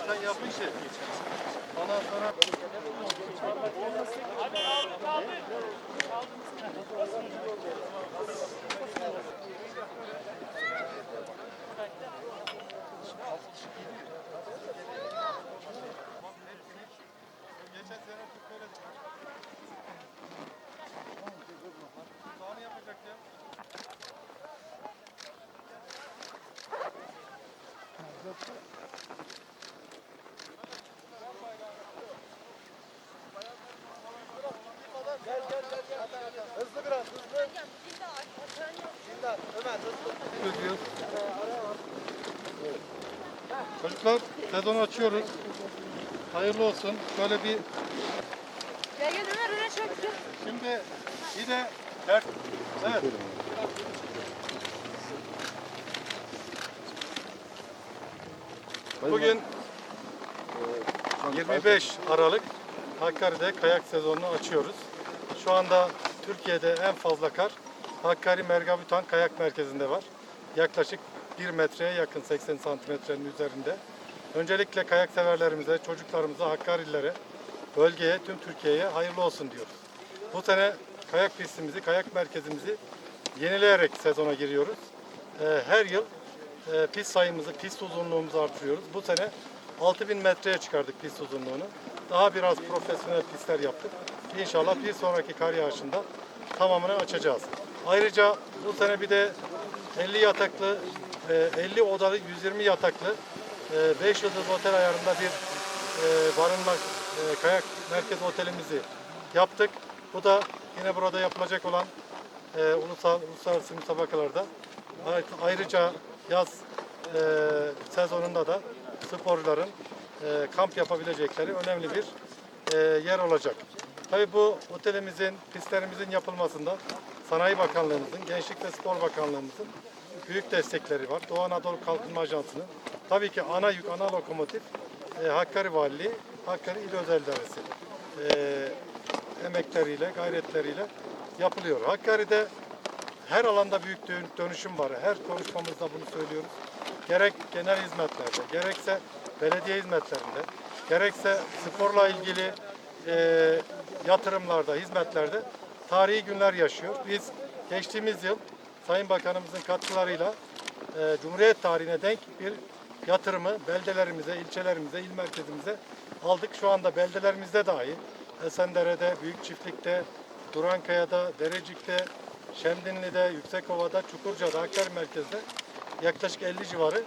baştan yapmıştı. Ondan sonra geçen sene Türk Hızlı biraz hızlı. Şimdi Ömer hızlı. Ödüyor. Çocuklar sezonu açıyoruz. Hayırlı olsun. Böyle bir Gel gel Ömer öne çök. şimdi bir de dert. Evet. Bugün 25 Aralık Hakkari'de kayak sezonunu açıyoruz. Şu anda Türkiye'de en fazla kar Hakkari Mergabutan Kayak Merkezi'nde var. Yaklaşık 1 metreye yakın 80 santimetrenin üzerinde. Öncelikle kayak severlerimize, çocuklarımıza, Hakkarililere, bölgeye, tüm Türkiye'ye hayırlı olsun diyoruz. Bu sene kayak pistimizi, kayak merkezimizi yenileyerek sezona giriyoruz. Ee, Her yıl e, pist sayımızı, pist uzunluğumuzu artırıyoruz. Bu sene 6000 metreye çıkardık pist uzunluğunu. Daha biraz profesyonel pistler yaptık. İnşallah bir sonraki kar yağışında tamamını açacağız. Ayrıca bu sene bir de 50 yataklı, e, 50 odalı, 120 yataklı 5 yıldız otel ayarında bir e, barınma e, kayak merkez otelimizi yaptık. Bu da yine burada yapılacak olan e, ulusal uluslararası müsabakalarda Ay- ayrıca yaz e, sezonunda da sporcuların e, kamp yapabilecekleri önemli bir e, yer olacak. Tabii bu otelimizin, pistlerimizin yapılmasında Sanayi Bakanlığımızın, Gençlik ve Spor Bakanlığımızın büyük destekleri var. Doğu Anadolu Kalkınma Ajansı'nın tabii ki ana yük, ana lokomotif e, Hakkari Valiliği, Hakkari İl Özel İdaresi e, emekleriyle, gayretleriyle yapılıyor. Hakkari'de her alanda büyük dön- dönüşüm var. Her konuşmamızda bunu söylüyoruz. Gerek genel hizmetlerde, gerekse belediye hizmetlerinde, gerekse sporla ilgili e, yatırımlarda, hizmetlerde tarihi günler yaşıyor. Biz geçtiğimiz yıl Sayın Bakanımızın katkılarıyla e, Cumhuriyet tarihine denk bir yatırımı beldelerimize, ilçelerimize, il merkezimize aldık. Şu anda beldelerimizde dahi Esendere'de, Büyük Çiftlik'te, Durankaya'da, Derecik'te, Şemdinli'de, Yüksekova'da, Çukurca'da, Hakkari merkezde yaklaşık 50 civarı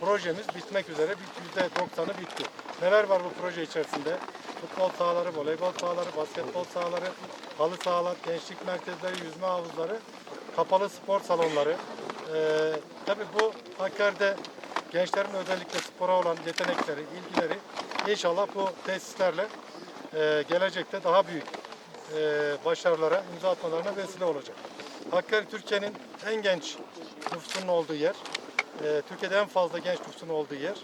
projemiz bitmek üzere. Bir %90'ı bitti. Neler var bu proje içerisinde? Futbol sahaları, voleybol sahaları, basketbol sahaları, halı sahalar, gençlik merkezleri, yüzme havuzları, kapalı spor salonları. Ee, tabii bu Hakkari'de gençlerin özellikle spora olan yetenekleri, ilgileri inşallah bu tesislerle e, gelecekte daha büyük e, başarılara imza atmalarına vesile olacak. Hakkari Türkiye'nin en genç nüfusunun olduğu yer. E, Türkiye'de en fazla genç nüfusun olduğu yer.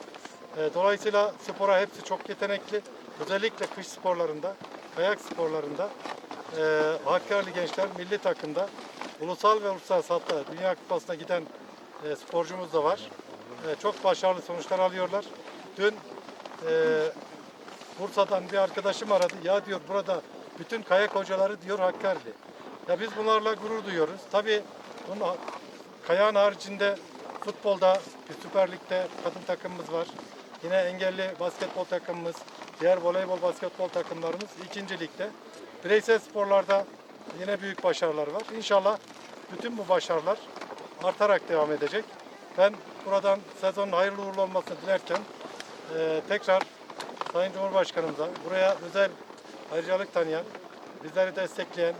E, dolayısıyla spora hepsi çok yetenekli. Özellikle kış sporlarında, kayak sporlarında e, Hakkari'li gençler milli takımda ulusal ve uluslararası hatta Dünya Kupası'na giden e, sporcumuz da var. Çok başarılı sonuçlar alıyorlar. Dün Bursa'dan bir arkadaşım aradı. Ya diyor burada bütün kayak hocaları diyor Hakkari'li. Ya biz bunlarla gurur duyuyoruz. Tabii bunun kayağın haricinde futbolda bir Süper Lig'de kadın takımımız var. Yine engelli basketbol takımımız, diğer voleybol basketbol takımlarımız ikinci ligde. Bireysel sporlarda yine büyük başarılar var. İnşallah bütün bu başarılar artarak devam edecek. Ben buradan sezonun hayırlı uğurlu olmasını dilerken eee, tekrar Sayın Cumhurbaşkanımıza, buraya özel ayrıcalık tanıyan, bizleri destekleyen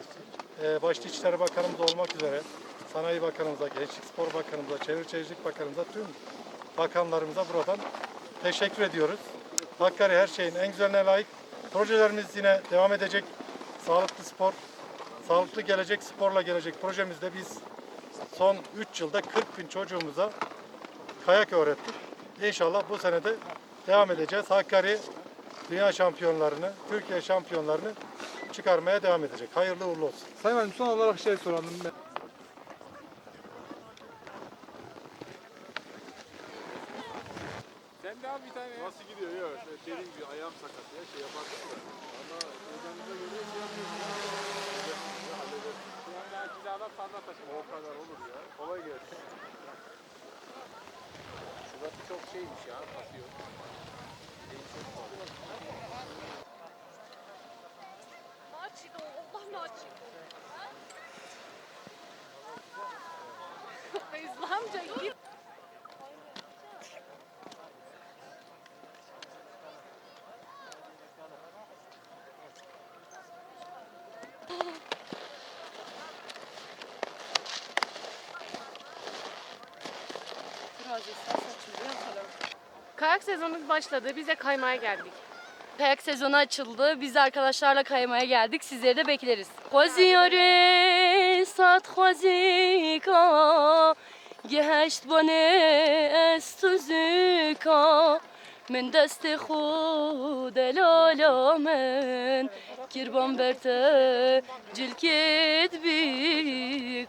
e, başta İçişleri Bakanımız olmak üzere Sanayi Bakanımıza, Gençlik Spor Bakanımıza, Çevre Şehircilik Bakanımıza, tüm bakanlarımıza buradan teşekkür ediyoruz. Hakkari her şeyin en güzeline layık. Projelerimiz yine devam edecek. Sağlıklı spor, sağlıklı gelecek, sporla gelecek projemizde biz son 3 yılda 40 bin çocuğumuza kayak öğrettik. İnşallah bu sene de devam edeceğiz. Hakkari dünya şampiyonlarını, Türkiye şampiyonlarını çıkarmaya devam edecek. Hayırlı uğurlu olsun. Sayın Valim son olarak şey soralım. Sen Sen de al bir tane. Nasıl gidiyor ya? Şöyle Dediğim gibi ayağım sakat ya şey yaparsın da. Ama gözlerinize göre şey. Hallederiz. Şu an daha cilalar fazla taşıma. O kadar olur ya. Kolay gelsin. Şurası çok şeymiş ya. Basıyor. Maçido, Allah maçido. Feyzullah amca gir. Kayak sezonumuz başladı. Biz de kaymaya geldik. Kayak sezonu açıldı. Biz de arkadaşlarla kaymaya geldik. Sizleri de bekleriz. Xwaziyare sat xwazika Geheşt bane estuzika desti xud elala men Kirban berte cilkit bi